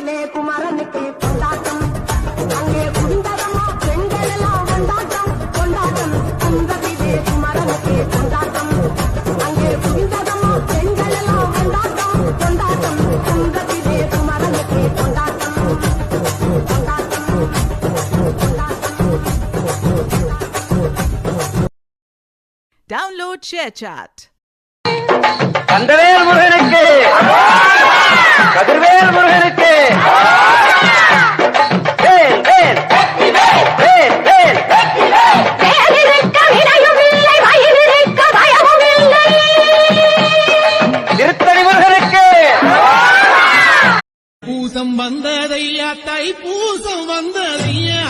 குடிலே குமரனுக்கு கொண்டாட்டம் அங்கே குந்தரமா பெண்கள் எல்லாம் கொண்டாட்டம் கொண்டாட்டம் குந்தவிலே குமரனுக்கு கொண்டாட்டம் அங்கே குந்தரமா பெண்கள் எல்லாம் கொண்டாட்டம் கொண்டாட்டம் குந்தவிலே குமரனுக்கு கொண்டாட்டம் Download ShareChat. தைப்பூசம் வந்ததையா தைப்பூசம் வந்ததையா